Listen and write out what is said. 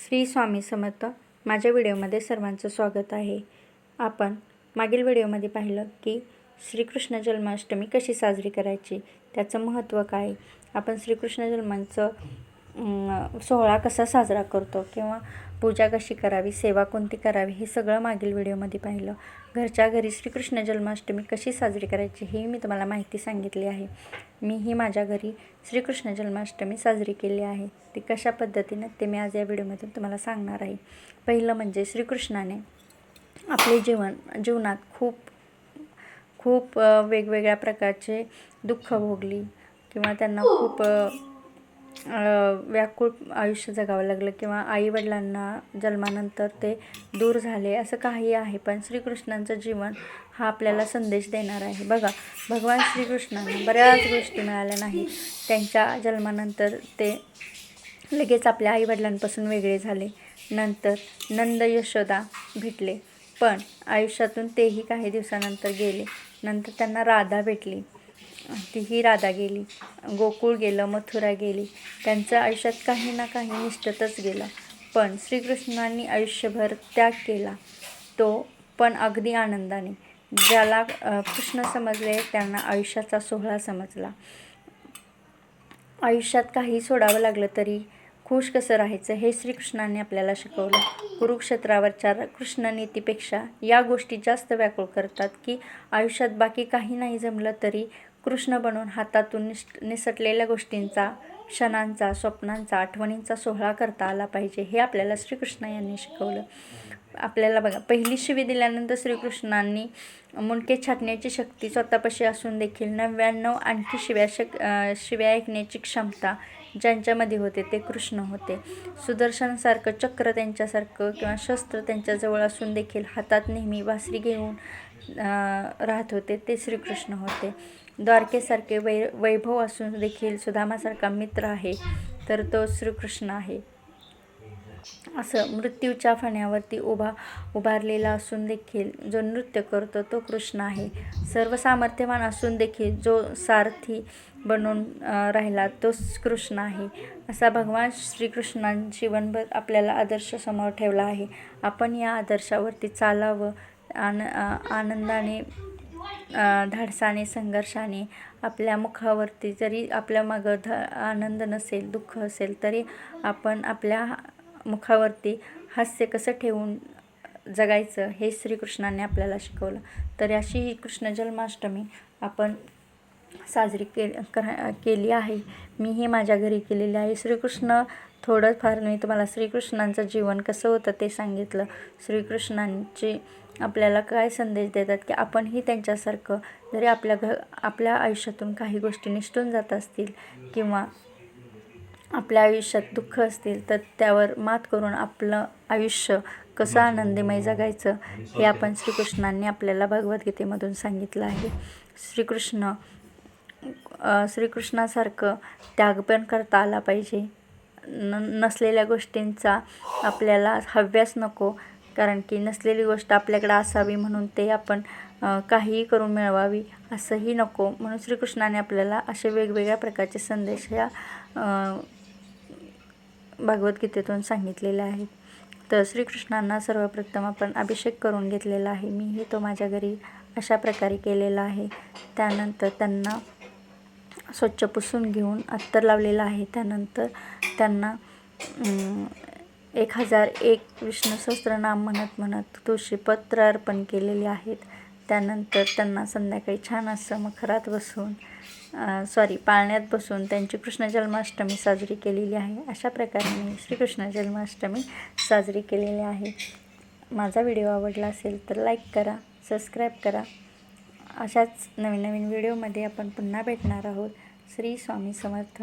श्री स्वामी समर्थ माझ्या व्हिडिओमध्ये सर्वांचं स्वागत आहे. आपण मागील व्हिडिओमध्ये पाहिलं की श्रीकृष्ण जन्माष्टमी कशी साजरी करायची त्याचं महत्त्व काय? आपण श्रीकृष्ण जन्मांचं सोहळा कसा साजरा करतो किंवा पूजा कशी करावी सेवा कोणती करावी हे सगळं मागील व्हिडिओमध्ये पाहिलं. घरच्या घरी श्रीकृष्ण जन्माष्टमी कशी साजरी करायची हे मी तुम्हाला माहिती सांगितली आहे. मीही माझ्या घरी श्रीकृष्ण जन्माष्टमी साजरी केली आहे. ती कशा पद्धतीनं ते मी आज या व्हिडिओमधून तुम्हाला सांगणार आहे. पहिलं म्हणजे श्रीकृष्णाने आपले जीवन जीवनात खूप खूप वेगवेगळ्या प्रकारचे दुःख भोगली किंवा त्यांना खूप व्याकुळ आयुष्य जगावं लागलं किंवा आईवडिलांना जन्मानंतर ते दूर झाले असं काही आहे. पण श्रीकृष्णांचं जीवन हा आपल्याला संदेश देणार आहे. बघा भगवान श्रीकृष्णांना बऱ्याच गोष्टी मिळाल्या नाही. त्यांच्या जन्मानंतर ते लगेच आपल्या आईवडिलांपासून वेगळे झाले. नंतर नंद यशोदा भेटले. पण आयुष्यातून तेही काही दिवसानंतर गेले. नंतर त्यांना राधा भेटली. तीही राधा गेली गोकुळ गेलं मथुरा गेली. त्यांचं आयुष्यात काही ना काही निष्ठतच गेलं. पण श्रीकृष्णांनी आयुष्यभर त्याग केला. तो पण अगदी आनंदाने. ज्याला कृष्ण समजले त्यांना आयुष्याचा सोहळा समजला. आयुष्यात काही सोडावं लागलं तरी खुश कसं राहायचं हे श्रीकृष्णाने आपल्याला शिकवलं. कुरुक्षेत्रावरच्या कृष्ण नीतीपेक्षा या गोष्टी जास्त व्याकुळ करतात की आयुष्यात बाकी काही नाही जमलं तरी कृष्ण बनून हातातून निस निसटलेल्या गोष्टींचा क्षणांचा स्वप्नांचा आठवणींचा सोहळा करता आला पाहिजे हे आपल्याला श्रीकृष्ण यांनी शिकवलं. आपल्याला बघा पहिली शिवी दिल्यानंतर श्रीकृष्णांनी मुंडके छाटण्याची शक्ती स्वतःपाशी असून देखील नव्याण्णव आणखी शिव्या शक शिव्या ऐकण्याची क्षमता ज्यांच्यामध्ये होते ते कृष्ण होते. सुदर्शनसारखं चक्र त्यांच्यासारखं किंवा शस्त्र त्यांच्याजवळ असून देखील हातात नेहमी वासरी घेऊन राहत होते ते श्रीकृष्ण होते. द्वारकेसारखे वै वैभव असून देखील सुदामासारखा मित्र आहे तर तो श्रीकृष्ण आहे. असं मृत्यूच्या फण्यावरती उभा उभारलेला असून देखील जो नृत्य करतो तो कृष्ण आहे. सर्व सामर्थ्यवान असून देखील जो सारथी बनून राहिला तोच कृष्ण आहे. असा भगवान श्रीकृष्णां जीवनभर आपल्याला आदर्श समोर ठेवला आहे. आपण या आदर्शावरती चालावं आन आनंदाने धाडसाने संघर्षाने आपल्या मुखावरती जरी आपल्या मागं ध आनंद नसेल दुःख असेल तरी आपण आपल्या मुखावरती हास्य कसं ठेवून जगायचं हे श्रीकृष्णाने आपल्याला शिकवलं. तर अशी ही कृष्ण जन्माष्टमी आपण साजरी के करा केली आहे. मी ही माझ्या घरी केलेली आहे. श्रीकृष्ण थोडंफार मी तुम्हाला श्रीकृष्णांचं जीवन कसं होतं ते सांगितलं. श्रीकृष्णांचे आपल्याला काय संदेश देतात की आपणही त्यांच्यासारखं जरी आपल्या घ आपल्या आयुष्यातून काही गोष्टी निष्ठून जात असतील किंवा आपल्या आयुष्यात दुःख असतील तर त्यावर मात करून आपलं आयुष्य कसं आनंदमय जगायचं हे आपण श्रीकृष्णांनी आपल्याला भगवद्गीतेमधून सांगितलं आहे. श्रीकृष्ण श्रीकृष्णासारखं त्याग पण करता आला पाहिजे. न नसलेल्या गोष्टींचा आपल्याला हव्यास नको कारण की नसलेली गोष्ट आपल्याकडे असावी म्हणून ते आपण काहीही करून मिळवावी असंही नको. म्हणून श्रीकृष्णाने आपल्याला असे वेगवेगळ्या प्रकारचे संदेश ह्या भगवद्गीतेतून सांगितलेले आहेत तर श्रीकृष्णांना सर्वप्रथम आपण अभिषेक करून घेतलेला आहे. मीही तो माझ्या घरी अशा प्रकारे केलेला आहे. त्यानंतर त्यांना स्वच्छ पुसून घेऊन अत्तर लावलेलं आहे. त्यानंतर त्यांना एक हजार एक विष्णू सहस्त्रनाम म्हणत म्हणत तुळशीपत्र अर्पण केलेले आहेत. त्यानंतर त्यांना संध्याकाळी छान असं मखरात बसून सॉरी पाळण्यात बसून त्यांची कृष्ण जन्माष्टमी साजरी केलेली आहे. अशा प्रकारे मी श्रीकृष्ण जन्माष्टमी साजरी केलेली आहे. माझा व्हिडिओ आवडला असेल तर लाईक करा सबस्क्राईब करा. अशाच नवीन नवीन व्हिडिओमध्ये आपण पुन्हा भेटणार आहोत. श्री स्वामी समर्थ.